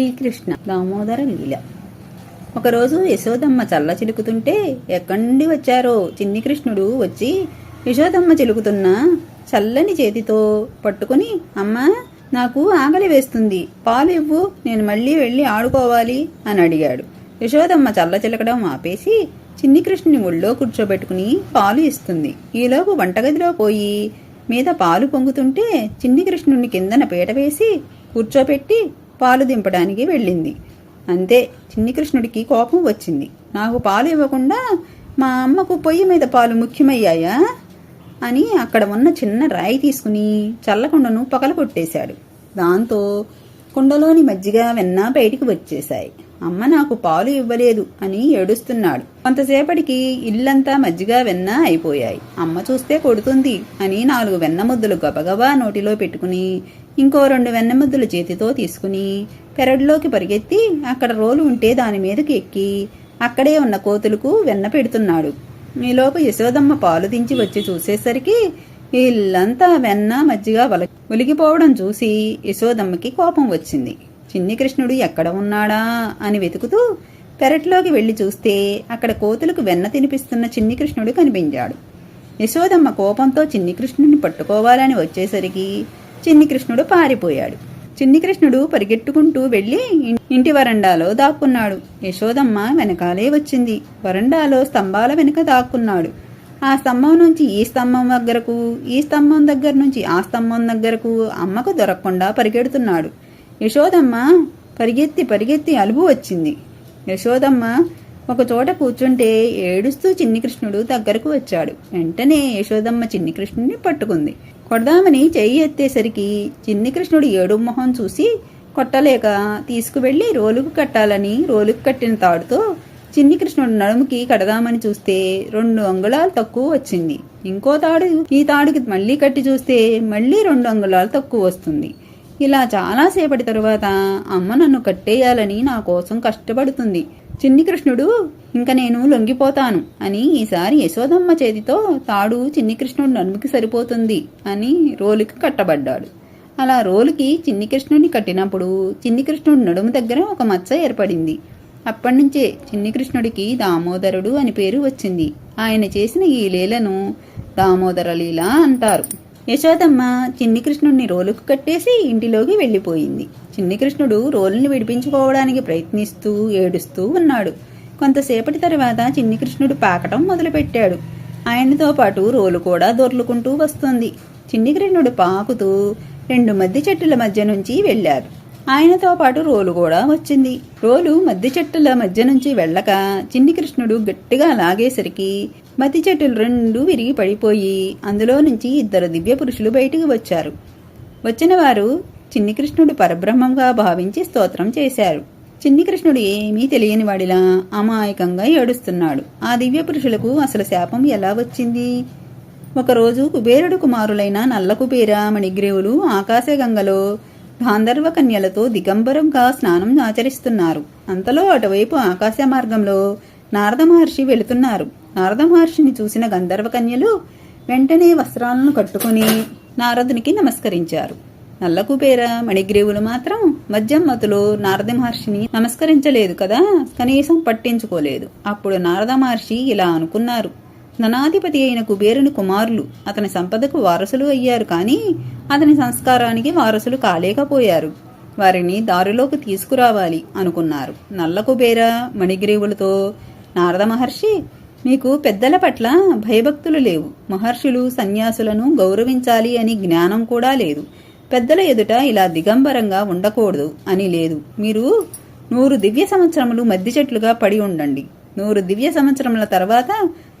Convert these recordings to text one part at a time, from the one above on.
శ్రీకృష్ణ దామోదర లీల. ఒకరోజు యశోదమ్మ చల్ల చిలుకుతుంటే ఎక్కడి వచ్చారో చిన్ని కృష్ణుడు వచ్చి యశోదమ్మ చిలుకుతున్న చల్లని చేతితో పట్టుకుని అమ్మా నాకు ఆకలి వేస్తుంది పాలు ఇవ్వు నేను మళ్ళీ వెళ్ళి ఆడుకోవాలి అని అడిగాడు. యశోదమ్మ చల్ల చిలకడం ఆపేసి చిన్ని కృష్ణుని ఒళ్ళో కూర్చోబెట్టుకుని పాలు ఇస్తుంది. ఈలోపు వంటగదిలో పోయి మీద పాలు పొంగుతుంటే చిన్ని కృష్ణుని కిందన పీట వేసి కూర్చోపెట్టి పాలు దింపడానికి వెళ్ళింది. అంతే చిన్ని కృష్ణుడికి కోపం వచ్చింది. నాకు పాలు ఇవ్వకుండా మా అమ్మకు పొయ్యి మీద పాలు ముఖ్యమయ్యాయా? అని అక్కడ ఉన్న చిన్న రాయి తీసుకుని చల్లకుండను పగలగొట్టేశాడు దాంతో కుండలోని మజ్జిగ వెన్న బయటికి వచ్చేశాయి. అమ్మ నాకు పాలు ఇవ్వలేదు అని ఏడుస్తున్నాడు. కొంతసేపటికి ఇల్లంతా మజ్జిగ వెన్న అయిపోయాయి. అమ్మ చూస్తే కొడుతుంది అని నాలుగు వెన్న ముద్దలు గబగబా నోటిలో పెట్టుకుని ఇంకో రెండు వెన్న చేతితో తీసుకుని పెరడులోకి పరిగెత్తి అక్కడ రోలు ఉంటే దాని మీదకి ఎక్కి అక్కడే ఉన్న కోతులకు వెన్న పెడుతున్నాడు. ఈలోపు యశోదమ్మ పాలు దించి వచ్చి చూసేసరికి వీళ్ళంతా వెన్న మజ్జిగ వల ఒలిగిపోవడం చూసి యశోదమ్మకి కోపం వచ్చింది. చిన్ని కృష్ణుడు ఎక్కడ ఉన్నాడా అని వెతుకుతూ పెరట్లోకి వెళ్ళి చూస్తే అక్కడ కోతులకు వెన్న తినిపిస్తున్న చిన్ని కృష్ణుడు కనిపించాడు. యశోదమ్మ కోపంతో చిన్ని కృష్ణుడిని పట్టుకోవాలని వచ్చేసరికి చిన్ని కృష్ణుడు పారిపోయాడు. చిన్ని కృష్ణుడు పరిగెట్టుకుంటూ వెళ్ళి ఇంటి వరండాలో దాక్కున్నాడు. యశోదమ్మ వెనకాలే వచ్చింది. వరండాలో స్తంభాల వెనుక దాక్కున్నాడు. ఆ స్తంభం నుంచి ఈ స్తంభం దగ్గరకు ఈ స్తంభం దగ్గర నుంచి ఆ స్తంభం దగ్గరకు అమ్మకు దొరకకుండా పరిగెడుతున్నాడు. యశోదమ్మ పరిగెత్తి పరిగెత్తి అలుపు వచ్చింది. యశోదమ్మ ఒక చోట కూర్చుంటే ఏడుస్తూ చిన్ని కృష్ణుడు దగ్గరకు వచ్చాడు. వెంటనే యశోదమ్మ చిన్ని కృష్ణుడిని పట్టుకుంది. కొడదామని చెయ్యి ఎత్తేసరికి చిన్ని కృష్ణుడు ఏడు మొహం చూసి కొట్టలేక తీసుకువెళ్ళి రోలుకు కట్టాలని రోలుకు కట్టిన తాడుతో చిన్ని కృష్ణుడు నడుముకి కడదామని చూస్తే రెండు అంగుళాలు తక్కువ వచ్చింది. ఇంకో తాడు ఈ తాడుకి మళ్ళీ కట్టి చూస్తే మళ్ళీ రెండు అంగుళాలు తక్కువ వస్తుంది. ఇలా చాలాసేపటి తరువాత అమ్మ నన్ను కట్టేయాలని నా కోసం కష్టపడుతుంది. చిన్ని కృష్ణుడు ఇంక నేను లొంగిపోతాను అని ఈసారి యశోదమ్మ చేతితో తాడు చిన్ని కృష్ణుడి నడుముకి సరిపోతుంది అని రోలుకి కట్టబడ్డాడు. అలా రోలుకి చిన్ని కృష్ణుడిని కట్టినప్పుడు చిన్ని కృష్ణుడి నడుము దగ్గర ఒక మచ్చ ఏర్పడింది. అప్పటినుంచే చిన్ని కృష్ణుడికి దామోదరుడు అని పేరు వచ్చింది. ఆయన చేసిన ఈ లీలను దామోదర లీల అంటారు. యశోదమ్మ చిన్ని కృష్ణుడిని రోలుకు కట్టేసి ఇంటిలోకి వెళ్ళిపోయింది. చిన్ని కృష్ణుడు రోలుని విడిపించుకోవడానికి ప్రయత్నిస్తూ ఏడుస్తూ ఉన్నాడు. కొంతసేపటి తర్వాత చిన్ని కృష్ణుడు పాకటం మొదలుపెట్టాడు. ఆయనతో పాటు రోలు కూడా దొర్లుకుంటూ వస్తుంది. చిన్ని కృష్ణుడు పాకుతూ రెండు మద్ది చెట్టుల మధ్య నుంచి వెళ్ళారు ఆయనతో పాటు రోలు కూడా వచ్చింది. రోలు మద్ది చెట్టుల మధ్య నుంచి వెళ్ళక చిన్ని కృష్ణుడు గట్టిగా లాగేసరికి మతి చెట్టులు రెండు విరిగి పడిపోయి అందులో నుంచి ఇద్దరు దివ్య పురుషులు బయటికి వచ్చారు. వచ్చిన వారు చిన్ని కృష్ణుడు పరబ్రహ్మంగా భావించి స్తోత్రం చేశారు. చిన్ని కృష్ణుడు ఏమీ తెలియని వాడిలా అమాయకంగా ఏడుస్తున్నాడు. ఆ దివ్య పురుషులకు అసలు శాపం ఎలా వచ్చింది? ఒకరోజు కుబేరుడు కుమారులైన నల్ల కుబేర మణిగ్రేవులు ఆకాశగంగలో గాంధర్వ కన్యలతో దిగంబరంగా స్నానం ఆచరిస్తున్నారు. అంతలో అటువైపు ఆకాశ మార్గంలో నారద మహర్షి వెళుతున్నారు. నారద మహర్షిని చూసిన గంధర్వకన్యలు వెంటనే వస్త్రాలను కట్టుకుని నారదునికి నమస్కరించారు. నల్లకుపేర మణిగ్రేవులు మణిగ్రీవులు మాత్రం మధ్యమ్మతులో నారద మహర్షిని నమస్కరించలేదు కదా కనీసం పట్టించుకోలేదు. అప్పుడు నారద మహర్షి ఇలా అనుకున్నారు. ధనాధిపతి అయిన కుబేరుని కుమారులు అతని సంపదకు వారసులు అయ్యారు కానీ అతని సంస్కారానికి వారసులు కాలేకపోయారు. వారిని దారిలోకి తీసుకురావాలి అనుకున్నారు. నల్ల కుబేర మణిగ్రీవులతో నారద మహర్షి మీకు పెద్దల పట్ల భయభక్తులు లేవు. మహర్షులు సన్యాసులను గౌరవించాలి అని జ్ఞానం కూడా లేదు. పెద్దల ఎదుట ఇలా దిగంబరంగా ఉండకూడదు అని లేదు. మీరు నూరు దివ్య సంవత్సరములు మద్ది చెట్లుగా పడి ఉండండి. నూరు దివ్య సంవత్సరముల తర్వాత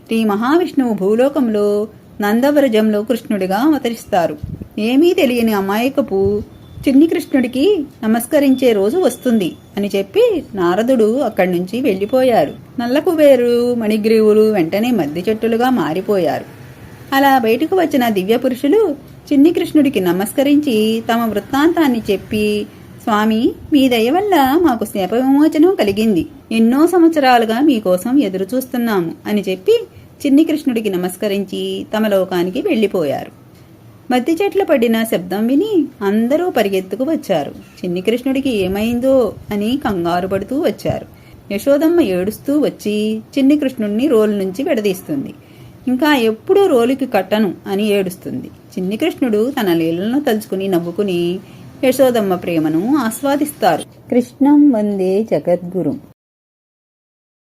శ్రీ మహావిష్ణువు భూలోకంలో నందవరజంలో కృష్ణుడిగా అవతరిస్తారు. ఏమీ తెలియని అమాయకపు చిన్ని కృష్ణుడికి నమస్కరించే రోజు వస్తుంది అని చెప్పి నారదుడు అక్కడి నుంచి వెళ్ళిపోయారు. నల్లకుబేరు మణిగ్రీవులు వెంటనే మద్ది చెట్టులుగా మారిపోయారు. అలా బయటకు వచ్చిన దివ్య పురుషులు చిన్ని కృష్ణుడికి నమస్కరించి తమ వృత్తాంతాన్ని చెప్పి స్వామి మీ దయ వల్ల మాకు శాప విమోచనం కలిగింది. ఎన్నో సంవత్సరాలుగా మీకోసం ఎదురు చూస్తున్నాము అని చెప్పి చిన్ని కృష్ణుడికి నమస్కరించి తమ లోకానికి వెళ్ళిపోయారు. మద్ది చెట్లు పడిన శబ్దం విని అందరూ పరిగెత్తుకు వచ్చారు. చిన్ని కృష్ణుడికి ఏమైందో అని కంగారు పడుతూ వచ్చారు. యశోదమ్మ ఏడుస్తూ వచ్చి చిన్ని కృష్ణుడిని రోలు నుంచి విడదీస్తుంది. ఇంకా ఎప్పుడూ రోలుకి కట్టను అని ఏడుస్తుంది. చిన్ని కృష్ణుడు తన లీలను తలుచుకుని నవ్వుకుని యశోదమ్మ ప్రేమను ఆస్వాదిస్తారు. కృష్ణం వందే జగద్గురు.